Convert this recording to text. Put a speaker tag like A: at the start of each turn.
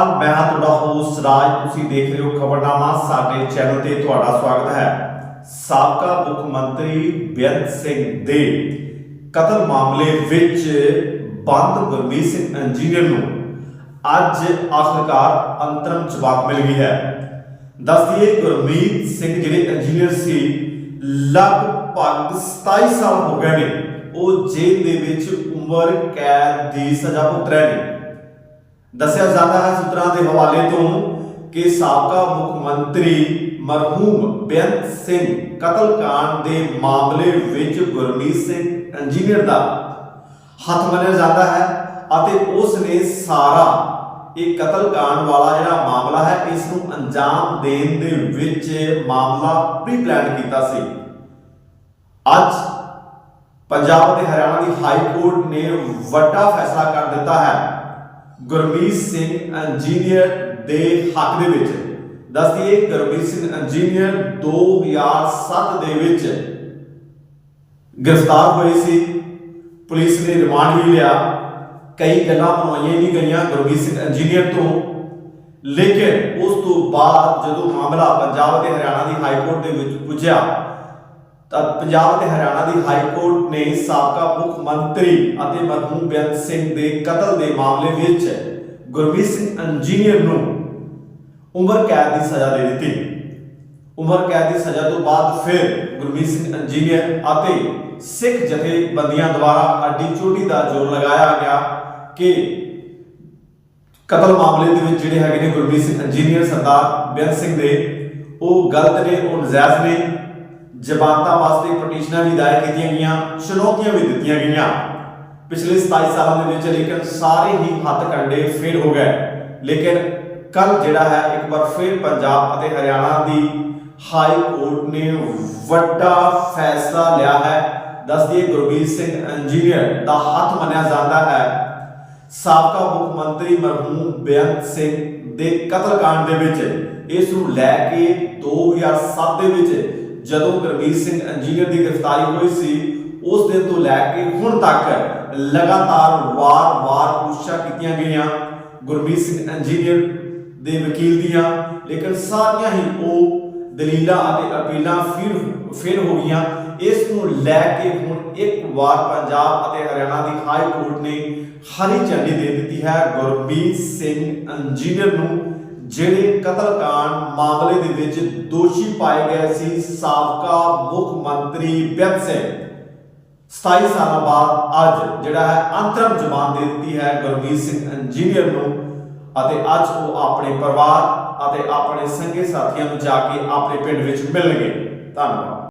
A: ਮੈਂ ਹਾਂ ਤੁਹਾਡਾ ਹੋਸਟ ਰਾਜ। ਤੁਸੀਂ ਦੇਖ ਰਹੇ ਹੋ ਖਬਰਨਾਮਾ, ਸਾਡੇ ਚੈਨਲ ਤੇ ਤੁਹਾਡਾ ਸਵਾਗਤ ਹੈ। ਸਾਬਕਾ ਮੁੱਖ ਮੰਤਰੀ ਬੇਅੰਤ ਸਿੰਘ ਦੇ ਕਤਲ ਮਾਮਲੇ ਵਿੱਚ ਬੰਦ ਗੁਰਮੀਤ ਸਿੰਘ ਇੰਜੀਨੀਅਰ ਨੂੰ ਅੱਜ ਆਖਰਕਾਰ ਅੰਤਰਮ ਜਵਾਬ ਮਿਲ ਗਈ ਹੈ। ਦੱਸਦੀਏ ਗੁਰਮੀਤ ਸਿੰਘ ਜਿਹੜੇ ਇੰਜੀਨੀਅਰ ਸੀ, ਲਗਭਗ 27 ਸਾਲ ਹੋ ਗਏ ਨੇ। ਉਹ ਜੇਲ੍ਹ ਦੇ ਵਿੱਚ ਉਮਰ ਕੈਦ ਦੀ ਸਜ਼ਾ ਭੁਗਤ ਰਹੇ ਨੇ। ਦੱਸਿਆ ਜਾਂਦਾ ਹੈ ਸੂਤਰਾਂ ਦੇ ਹਵਾਲੇ ਤੋਂ ਕਿ ਸਾਬਕਾ ਮੁੱਖ ਮੰਤਰੀ ਮਰਹੂਮ ਬੇਅੰਤ ਸਿੰਘ ਕਤਲ ਕਾਂਡ ਦੇ ਮਾਮਲੇ ਵਿੱਚ ਗੁਰਮੀਤ ਸਿੰਘ ਇੰਜੀਨੀਅਰ ਦਾ ਹੱਥ ਮੰਨਿਆ ਜਾਂਦਾ ਹੈ ਅਤੇ ਉਸ ਨੇ ਸਾਰਾ ਇਹ ਕਤਲ ਕਾਂਡ ਵਾਲਾ ਜਿਹੜਾ ਮਾਮਲਾ ਹੈ ਇਸ ਨੂੰ ਅੰਜਾਮ ਦੇਣ ਦੇ ਵਿੱਚ ਮਾਮਲਾ ਪ੍ਰੀ ਪਲਾਨ ਕੀਤਾ ਸੀ। ਅੱਜ ਪੰਜਾਬ ਤੇ ਹਰਿਆਣਾ ਦੀ ਹਾਈ ਕੋਰਟ ਨੇ ਵੱਡਾ ਫੈਸਲਾ ਕਰ ਦਿੱਤਾ ਹੈ। ਗੁਰਮੀਤ ਸਿੰਘ ਇੰਜੀਨੀਅਰ ਦੇ ਹੱਕ ਦੇ ਵਿੱਚ। ਦੱਸਦੀਏ ਗੁਰਮੀਤ ਸਿੰਘ ਇੰਜੀਨੀਅਰ 2007 ਦੇ ਵਿੱਚ ਗ੍ਰਿਫਤਾਰ ਹੋਏ ਸੀ। ਪੁਲਿਸ ਨੇ ਰਿਮਾਂਡ ਵੀ ਲਿਆ। ਕਈ ਗੱਲਾਂ ਬਣਵਾਈਆਂ ਵੀ ਗਈਆਂ ਗੁਰਮੀਤ ਸਿੰਘ ਇੰਜੀਨੀਅਰ ਤੋਂ। ਲੇਕਿਨ ਉਸ ਤੋਂ ਬਾਅਦ ਜਦੋਂ ਮਾਮਲਾ ਪੰਜਾਬ ਅਤੇ ਹਰਿਆਣਾ ਦੀ ਹਾਈ ਕੋਰਟ ਦੇ ਵਿੱਚ ਪੁੱਜਿਆ ਤਾਂ ਪੰਜਾਬ ਤੇ ਹਰਿਆਣਾ ਦੀ ਹਾਈ ਕੋਰਟ ਨੇ ਸਾਬਕਾ ਮੁੱਖ ਮੰਤਰੀ ਅਤੇ ਮਰਹੂਮ ਬੇਅੰਤ ਸਿੰਘ ਦੇ ਕਤਲ ਦੇ ਮਾਮਲੇ ਵਿੱਚ ਗੁਰਮੀਤ ਸਿੰਘ ਇੰਜੀਨੀਅਰ ਨੂੰ ਉਮਰ ਕੈਦ ਦੀ ਸਜ਼ਾ ਦੇ ਦਿੱਤੀ। ਉਮਰ ਕੈਦ ਦੀ ਸਜ਼ਾ ਤੋਂ ਬਾਅਦ ਫਿਰ ਗੁਰਮੀਤ ਸਿੰਘ ਇੰਜੀਨੀਅਰ ਅਤੇ ਸਿੱਖ ਜਥੇਬੰਦੀਆਂ ਦੁਆਰਾ ਅੱਡੀ ਚੋਟੀ ਦਾ ਜ਼ੋਰ ਲਗਾਇਆ ਗਿਆ ਕਿ ਕਤਲ ਮਾਮਲੇ ਦੇ ਵਿੱਚ ਜਿਹੜੇ ਹੈਗੇ ਨੇ ਗੁਰਮੀਤ ਸਿੰਘ ਇੰਜੀਨੀਅਰ ਸਰਦਾਰ ਬੇਅੰਤ ਸਿੰਘ ਦੇ, ਉਹ ਗਲਤ ਨੇ, ਉਹ ਨਜਾਇਜ਼ ਨੇ। ਜ਼ਮਾਨਤਾਂ ਵਾਸਤੇ ਪਟੀਸ਼ਨਾਂ ਵੀ ਦਾਇਰ ਕੀਤੀਆਂ ਗਈਆਂ, ਚੁਣੌਤੀਆਂ ਵੀ ਦਿੱਤੀਆਂ ਗਈਆਂ। ਪਿਛਲੇ 27 ਸਾਲਾਂ ਦੇ ਵਿੱਚ ਲੇਕਿਨ ਸਾਰੇ ਹੀ ਹੱਥ ਕੰਡੇ ਫੇਲ ਹੋ ਗਏ। ਲੇਕਿਨ ਕੱਲ ਜਿਹੜਾ ਹੈ, ਇੱਕ ਵਾਰ ਫਿਰ ਪੰਜਾਬ ਅਤੇ ਹਰਿਆਣਾ ਦੀ ਹਾਈ ਕੋਰਟ ਨੇ ਵੱਡਾ ਫੈਸਲਾ ਲਿਆ ਹੈ। ਦੱਸਦੀਏ ਗੁਰਬੀਰ ਸਿੰਘ ਇੰਜੀਨੀਅਰ ਦਾ ਹੱਥ ਮੰਨਿਆ ਜਾਂਦਾ ਹੈ। ਸਾਬਕਾ ਮੁੱਖ ਮੰਤਰੀ ਮਰਹੂਮ ਬੇਅੰਤ ਸਿੰਘ ਦੇ ਕਤਲकांड ਦੇ ਵਿੱਚ, ਇਸ ਨੂੰ ਲੈ ਕੇ 2007 ਦੇ ਵਿੱਚ ਜਦੋਂ ਗੁਰਮੀਤ ਸਿੰਘ ਇੰਜੀਨੀਅਰ ਦੀ ਗ੍ਰਿਫਤਾਰੀ ਹੋਈ ਸੀ, ਉਸ ਦਿਨ ਤੋਂ ਲੈ ਕੇ ਹੁਣ ਤੱਕ ਲਗਾਤਾਰ ਵਾਰ-ਵਾਰ ਕੋਸ਼ਿਸ਼ਾਂ ਕੀਤੀਆਂ ਗਈਆਂ। ਗੁਰਬੀਰ ਸਿੰਘ ਇੰਜੀਨੀਅਰ ਦੇ ਵਕੀਲ ਦੀਆਂ, ਲੇਕਿਨ ਸਾਰੀਆਂ ਹੀ ਉਹ ਦਲੀਲਾਂ ਅਤੇ ਅਪੀਲਾਂ ਫਿਰ ਫਿਰ ਹੋ ਗਈਆਂ। ਇਸ ਨੂੰ ਲੈ ਕੇ ਹੁਣ ਇੱਕ ਵਾਰ ਪੰਜਾਬ ਅਤੇ ਹਰਿਆਣਾ ਦੀ ਹਾਈ ਕੋਰਟ ਨੇ ਹਰੀ ਝੰਡੀ ਦੇ ਦਿੱਤੀ ਹੈ। ਗੁਰਮੀਤ ਸਿੰਘ ਇੰਜੀਨੀਅਰ ਨੂੰ ਜਿਹੜੇ ਕਤਲकांड ਮਾਮਲੇ ਦੇ ਵਿੱਚ ਦੋਸ਼ੀ ਪਾਏ ਗਏ ਸੀ, ਸਾਬਕਾ ਮੁੱਖ ਮੰਤਰੀ ਬੇਅੰਤ ਸਿੰਘ। 27 ਸਾਲਾਂ ਬਾਅਦ ਅੱਜ ਜਿਹੜਾ ਹੈ ਅੰਤਰਮ ਜ਼ਮਾਨ ਦੇ ਦਿੱਤੀ ਹੈ ਗੁਰਮੀਤ ਸਿੰਘ ਇੰਜੀਨੀਅਰ ਨੂੰ ਅਤੇ ਅੱਜ ਉਹ ਆਪਣੇ ਪਰਿਵਾਰ ਅਤੇ ਆਪਣੇ ਸੰਗੀ ਸਾਥੀਆਂ ਨੂੰ ਜਾ ਕੇ ਆਪਣੇ ਪਿੰਡ ਵਿੱਚ ਮਿਲਣਗੇ। ਧੰਨਵਾਦ।